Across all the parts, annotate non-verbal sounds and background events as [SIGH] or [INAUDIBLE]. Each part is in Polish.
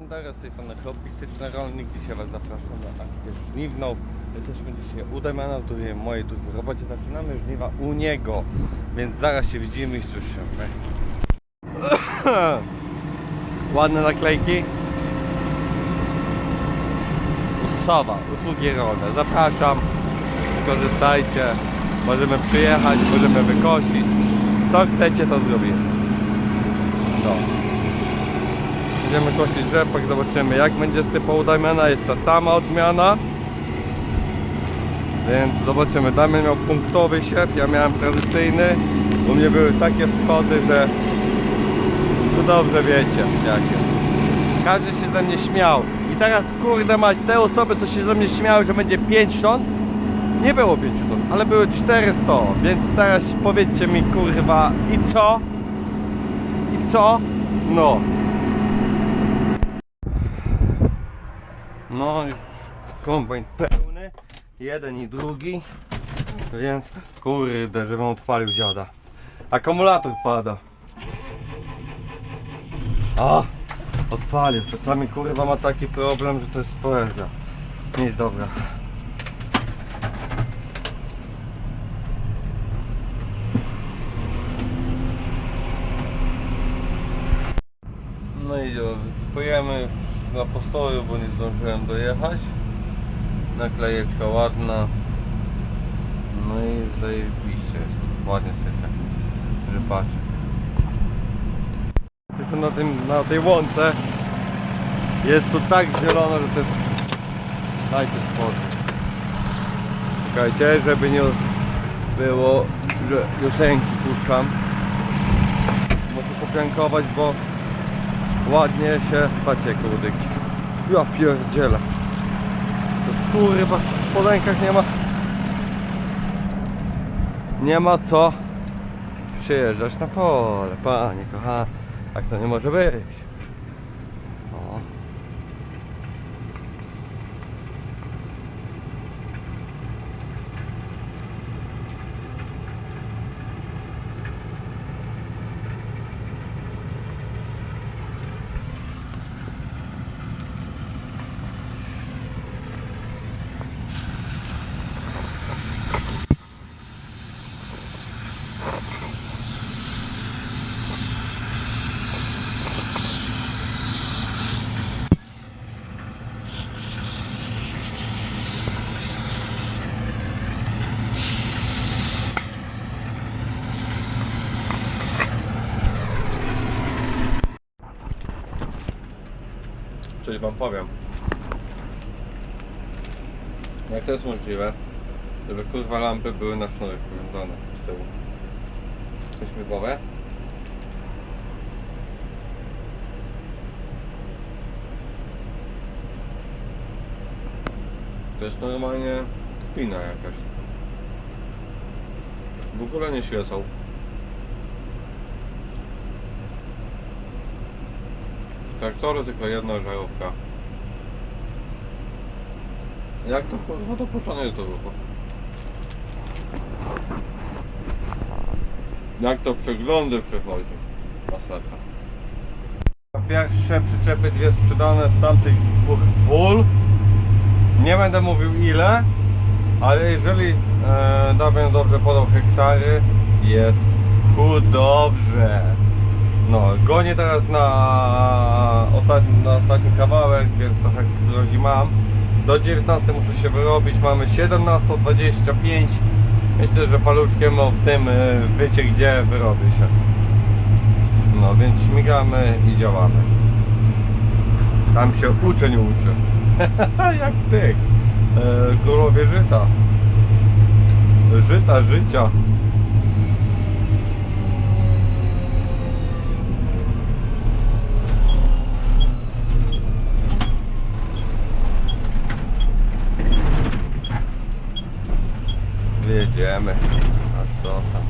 Bandera z tej strony hobbystyczny rolnik. Dzisiaj Was zapraszam na akcję żniwną. Jesteśmy dzisiaj u Damiana w drugiej mojej drugiej robocie. Zaczynamy żniwa u niego, więc zaraz się widzimy i słyszymy. [LAUGHS] Ładne naklejki. Sowa, usługi rolne. Zapraszam, skorzystajcie. Możemy przyjechać, możemy wykosić. Co chcecie, to zrobimy. No. Będziemy kosić rzepak, zobaczymy jak będzie sypał Damiana, jest ta sama odmiana. Więc zobaczymy, Damian miał punktowy siew, ja miałem tradycyjny. U mnie były takie wschody, że to dobrze wiecie jakie. Każdy się ze mnie śmiał. I teraz kurde mać, te osoby to się ze mnie śmiały, że będzie 5 ton. Nie było 5 ton, ale były 400, więc teraz powiedzcie mi kurwa i co? I co? No. No już kombajn pełny, jeden i drugi, więc kurde, żebym odpalił dziada. Akumulator pada. A, odpalił. Czasami kurwa ma taki problem, że to jest poezja. Nic dobra. No i wysypujemy na postoju, bo nie zdążyłem dojechać. Naklejeczka ładna. No i zajebiście jest. Ładnie sypie. Rzepaczek. Tylko na, tym, na tej łące jest tu tak zielono, że to jest... Dajcie spokój. Czekajcie, żeby nie było, że piosenki puszczam. Muszę popiankować, bo ładnie się pacie kudyki. Ja pierdzielę. To kurwa w spodenkach nie ma nie ma co przyjeżdżać na pole, panie kochany. Tak to nie może być. Coś wam powiem. Jak to jest możliwe, żeby kurwa lampy były na sznurek powiązane z tyłu? Coś mi głowie? To jest normalnie kpina jakaś. W ogóle nie świecą. Traktory tylko jedna żarówka. Jak to kurwa dopuszczone jest do ruchu? Jak to przeglądy przechodzi? Masakra. Pierwsze przyczepy dwie sprzedane z tamtych dwóch pól. Nie będę mówił ile, ale jeżeli e, dobrze podał hektary, jest fu dobrze. No, gonię teraz na ostatni, na ostatni kawałek, więc trochę drogi mam. Do 19 muszę się wyrobić, mamy 17.25. Myślę, że paluszkiem w tym y, wycie, gdzie wyrobię się. No, więc śmigamy i działamy. Sam się uczę, nie uczę. [LAUGHS] Jak tych e, królowie żyta. Żyta, życia. jedziemy. A co tam?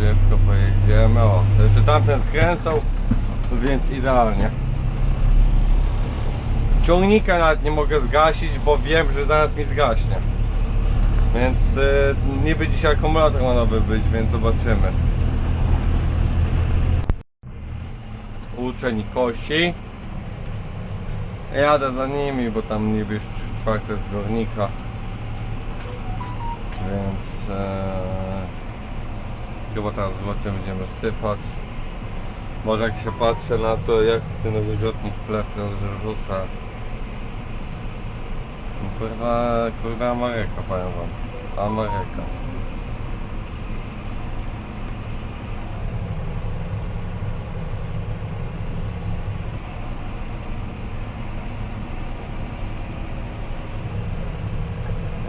Szybko pojedziemy. O, jeszcze tamten skręcał, więc idealnie. Ciągnika nawet nie mogę zgasić, bo wiem, że zaraz mi zgaśnie. Więc y, niby dzisiaj akumulator ma nowy być, więc zobaczymy. Uczeń kosi. Jadę za nimi, bo tam niby już czwarte zbiornika. Więc e, chyba teraz w locie będziemy sypać. Może jak się patrzę na to, jak ten wyrzutnik plew rozrzuca. Kurwa, kurwa Ameryka, powiem wam. Ameryka.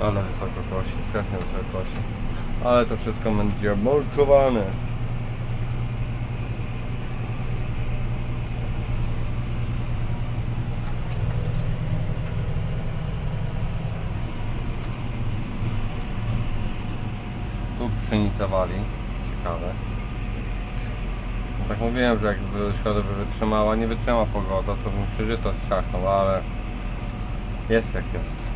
Ale wysoko kosi, strasznie wysoko. Ale to wszystko będzie molkowane. Tu pszenicę wali. Ciekawe. No tak mówiłem, że jakby środę by wytrzymała, nie wytrzyma pogoda, to bym przeżyto strzachnął, ale jest jak jest.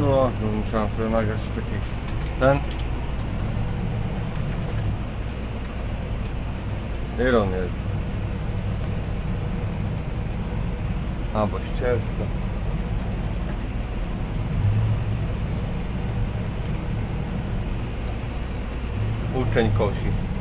No, to musiałem sobie nagrać taki ten. Ile on jest? A, bo ścieżka. Uczeń kosi.